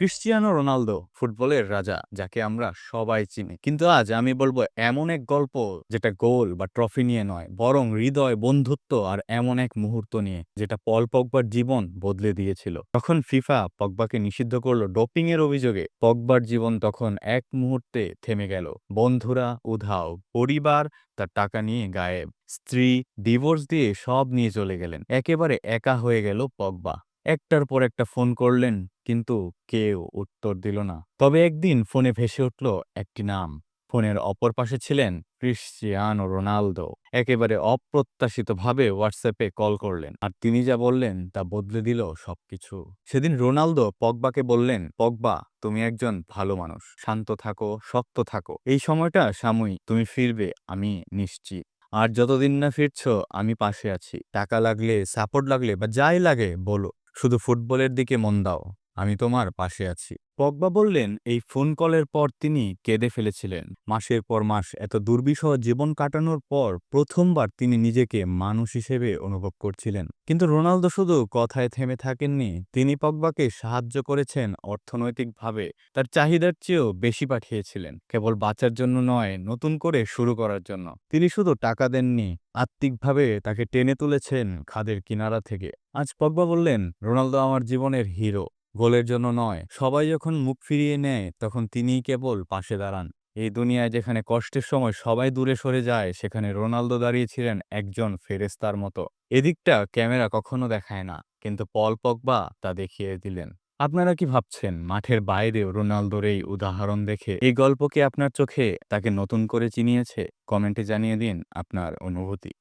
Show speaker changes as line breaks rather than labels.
Cristiano Ronaldo ফুটবলের রাজা, যাকে আমরা সবাই চিনি। কিন্তু আজ আমি বলব এমন এক গল্প যেটা গোল বা ট্রফি নিয়ে নয়, বরং হৃদয়, বন্ধুত্ব আর এমন এক মুহূর্ত নিয়ে, যেটা পল পগবার জীবন বদলে দিয়েছিল। তখন ফিফা পগবাকে নিষিদ্ধ করল ডোপিং এর অভিযোগে, পগবার জীবন তখন এক মুহূর্তে থেমে গেল। বন্ধুরা, উধাও, পরিবার, তার টাকা নিয়ে গায়েব। স্ত্রী, ডিভোর্স দিয়ে সব নিয়ে চলে গেলেন। একেবারে একা হয়ে গেল পগবা। একটার পর একটা ফোন করলেন কিন্তু কেউ উত্তর দিল না। তবে একদিন ফোনে ভেসে উঠল একটি নাম। ফোনের অপর পাশে ছিলেন ক্রিশ্চিয়ানো রোনালদো। একেবারে অপ্রত্যাশিতভাবে হোয়াটসঅ্যাপে কল করলেন। আর তিনি যা বললেন তা বদলে দিল সবকিছু। সেদিন রোনালদো পগবাকে বললেন, পগবা, তুমি একজন ভালো মানুষ। শান্ত থাকো, শক্ত থাকো। এই সময়টা সাময়িক। তুমি ফিরবে, আমি নিশ্চিত। আর যতদিন না ফিরছ, আমি পাশে আছি। টাকা লাগলে, সাপোর্ট লাগলে বা যাই লাগে, বলো। শুধু ফুটবলের দিকে মন দাও। আমি তোমার পাশে আছি। পগবা বললেন এই ফোন কলের পর তিনি কেঁদে ফেলেছিলেন। মাসের পর মাস এত দুর্বিষহ জীবন কাটানোর পর প্রথমবার তিনি নিজেকে মানুষ হিসেবে অনুভব করছিলেন। কিন্তু রোনালদো শুধু কথায় থেমে থাকেননি তিনি পগবাকে সাহায্য করেছেন অর্থনৈতিকভাবে। তার চাহিদার চেয়েও বেশি পাঠিয়েছিলেন কেবল বাঁচার জন্য নয় নতুন করে শুরু করার জন্য। তিনি শুধু টাকা দেননি আত্মিকভাবে তাকে টেনে তুলেছেন খাদের কিনারা থেকে। আজ পগবা বললেন রোনালদো আমার জীবনের হিরো। গোলের জন্য নয়। সবাই যখন মুখ ফিরিয়ে নেয়, তখন তিনিই কেবল পাশে দাঁড়ান। এই দুনিয়ায় যেখানে কষ্টের সময় সবাই দূরে সরে যায়, সেখানে রোনালদো দাঁড়িয়েছিলেন একজন ফেরেস্তার মতো। এদিকটা ক্যামেরা কখনো দেখায় না, কিন্তু পল পগবা তা দেখিয়ে দিলেন। আপনারা কি ভাবছেন, মাঠের বাইরেও রোনালদোর এই উদাহরণ দেখে এই গল্পকে আপনার চোখে তাকে নতুন করে চিনিয়েছে? কমেন্টে জানিয়ে দিন আপনার অনুভূতি।